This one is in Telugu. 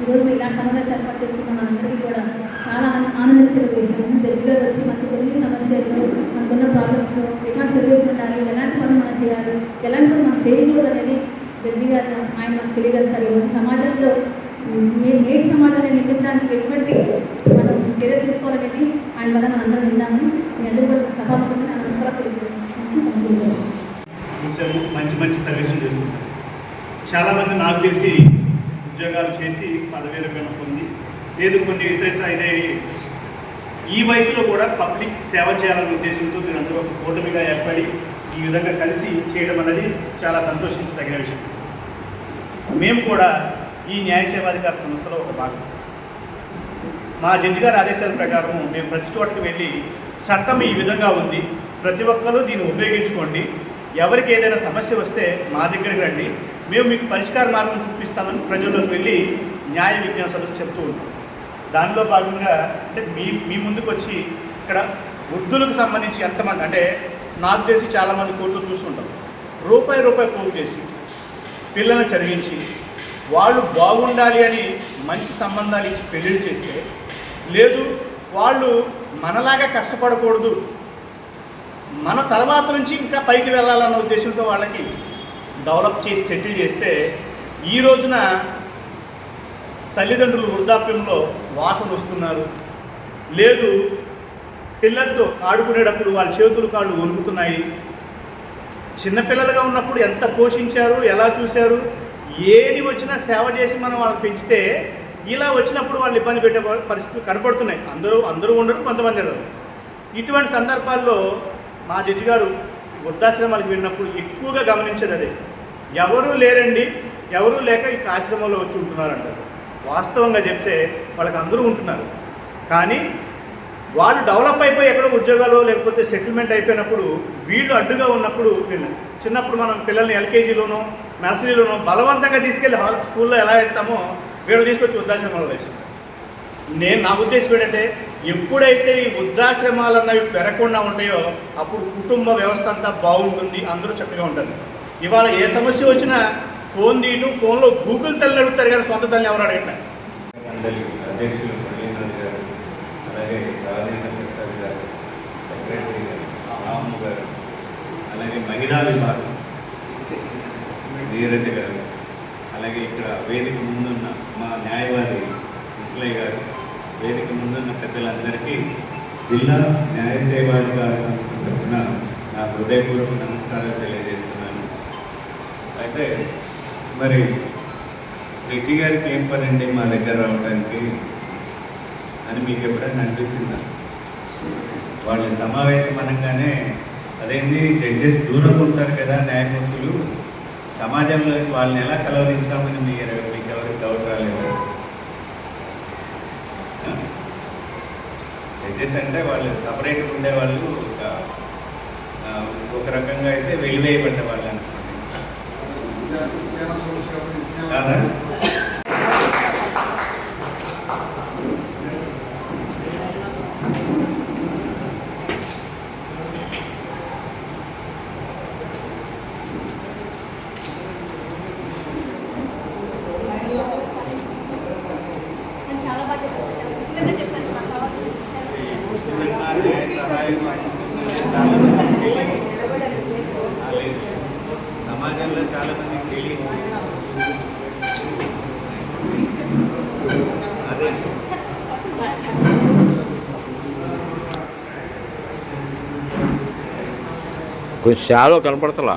ఈరోజు ఇలా సమావేశం ఏర్పాటు చేసుకున్న అందరికీ కూడా చాలా ఆనందించే ఆనందించిన విషయం దగ్గర వచ్చి మనకు కొన్ని సమస్యలు మనకున్న ప్రాబ్లమ్స్లో ఎట్లా సొల్యూషన్ ఉండాలి ఎలాంటి పనులు మనం చేయాలి ఎలాంటి పనులు మనం చేయకూడదు అనేది గట్టిగా ఆయన మనకు తెలియజేస్తారు ఈరోజు సమాజంలో ఉమ్, నేటి సమాజాన్ని నిర్మించడానికి ఎటువంటి చర్య తీసుకోవాలని చెప్పి ఆయన వల్ల మనందరం అందరం మీ అందరూ కూడా సభాముఖంగా నా నమస్కారాలు తెలియజేస్తున్నాను. మంచి మంచి సర్వీసులు చేస్తున్నారు. చాలామంది నాకు తెలిసి ఉద్యోగాలు చేసి పదవి రూపాయలు పొంది లేదు కొన్ని ఇతర అయితే ఇదే ఈ వయసులో కూడా పబ్లిక్ సేవ చేయాలనే ఉద్దేశంతో మీరందరూ ఒక కూటమిగా ఏర్పడి ఈ విధంగా కలిసి చేయడం అనేది చాలా సంతోషించదగిన విషయం. మేము కూడా ఈ న్యాయ సేవాధికార సంస్థలో ఒక భాగం. మా జడ్జి గారి ఆదేశాల ప్రకారం మేము ప్రతి చోటకి వెళ్ళి చట్టం ఈ విధంగా ఉంది. ప్రతి ఒక్కరూ దీన్ని ఉపయోగించుకోండి. ఎవరికి ఏదైనా సమస్య వస్తే మా దగ్గరికి రండి. మేము మీకు పరిష్కార మార్గం చూపిస్తామని ప్రజల్లోకి వెళ్ళి న్యాయ విజ్ఞాసాలు చెప్తూ ఉంటాం దానిలో భాగంగా అంటే మీ మీ ముందుకు వచ్చి ఇక్కడ వృద్ధులకు సంబంధించి ఎంతమంది అంటే నాకు తెలిసి చాలామంది కోర్టులు చూసుకుంటాం రూపాయి రూపాయి పోగు చేసి పిల్లల్ని చదివించి వాళ్ళు బాగుండాలి అని మంచి సంబంధాలు ఇచ్చి పెళ్ళిళ్ళు చేస్తే లేదు వాళ్ళు మనలాగా కష్టపడకూడదు. మన తర్వాత నుంచి ఇంకా పైకి వెళ్ళాలన్న ఉద్దేశంతో వాళ్ళకి డెవలప్ చేసి సెటిల్ చేస్తే ఈ రోజున తల్లిదండ్రులు వృద్ధాప్యంలో వాసన వస్తున్నారు. లేదు పిల్లలతో ఆడుకునేటప్పుడు వాళ్ళ చేతులు కాళ్ళు వణుకుతున్నాయి. చిన్నపిల్లలుగా ఉన్నప్పుడు ఎంత పోషించారు ఎలా చూశారు ఏది వచ్చినా సేవ చేసి మనం వాళ్ళని పెంచితే ఇలా వచ్చినప్పుడు వాళ్ళు ఇబ్బంది పెట్టే పరిస్థితులు కనపడుతున్నాయి. అందరూ అందరూ ఉండరు కొంతమంది ఉండరు ఇటువంటి సందర్భాల్లో మా జడ్జి గారు వృద్ధాశ్రమాలకు వెళ్ళినప్పుడు ఎక్కువగా గమనించేది అదే. ఎవరూ లేరండి ఎవరూ లేక ఇక ఆశ్రమంలో వచ్చి ఉంటున్నారంటారు వాస్తవంగా చెప్తే వాళ్ళకి అందరూ ఉంటున్నారు. కానీ వాళ్ళు డెవలప్ అయిపోయి ఎక్కడో ఉద్యోగాలు లేకపోతే సెటిల్మెంట్ అయిపోయినప్పుడు వీళ్ళు అడ్డుగా ఉన్నప్పుడు వీళ్ళు చిన్నప్పుడు మనం పిల్లల్ని ఎల్కేజీలోనో నర్సరీలోనో బలవంతంగా తీసుకెళ్ళి స్కూల్లో ఎలా వేస్తామో వీడు తీసుకొచ్చి వృద్ధాశ్రమాలు వేస్తాం నేను నా ఉద్దేశం ఏంటంటే ఎప్పుడైతే ఈ వృద్ధాశ్రమాలు అన్నవి పెరగకుండా ఉంటాయో అప్పుడు కుటుంబ వ్యవస్థ అంతా బాగుంటుంది అందరూ చక్కగా ఉంటారు. ఇవాళ ఏ సమస్య వచ్చినా ఫోన్ తీయటం ఫోన్లో గూగుల్ తల్లిని అడుగుతారు కానీ సొంత తల్లిని ఎవరు అడగట్లేదు అధ్యక్షులు గారు అలాగే రాజేంద్ర గారు సెక్రటరీ గారు రాము గారు అలాగే మహిళా విభాగం నీరజ గారు అలాగే ఇక్కడ వేదిక ముందున్న మా న్యాయవాది ముసలయ్య గారు వేదిక ముందున్న పెద్దలందరికీ జిల్లా న్యాయ సేవాధికార సంస్థ తరఫున నా హృదయపూర్వక నమస్కారాలు తెలియజేస్తున్నాను. అయితే మరి జడ్జి గారికి ఏం పని అండి మా దగ్గర రావడానికి అని మీకు ఎప్పుడైనా అనిపించిందా? వాళ్ళ సమావేశం అనగానే అదేంటి జడ్జెస్ దూరం ఉంటారు కదా న్యాయమూర్తులు సమాజంలో వాళ్ళని ఎలా కలవరిస్తామని మీరు మీకు ఎవరికి డౌట్ రాలేదు? జడ్జెస్ అంటే వాళ్ళు సపరేట్గా ఉండేవాళ్ళు ఒక ఒక రకంగా అయితే వెలివేయబడ్డ వాళ్ళు అనుకోండి. కాదా నేను చాలా బాగా చెప్పాను ఇప్పుడైతే చెప్పాను నాకు కావాల్సిన తెలంగాణ న్యాయ సహాయం చాలా మందికి తెలియదు ఆ, లేదు. సమాజంలో చాలా మందికి తెలియదు అదే కొంచెం షాలో కనపడతలా?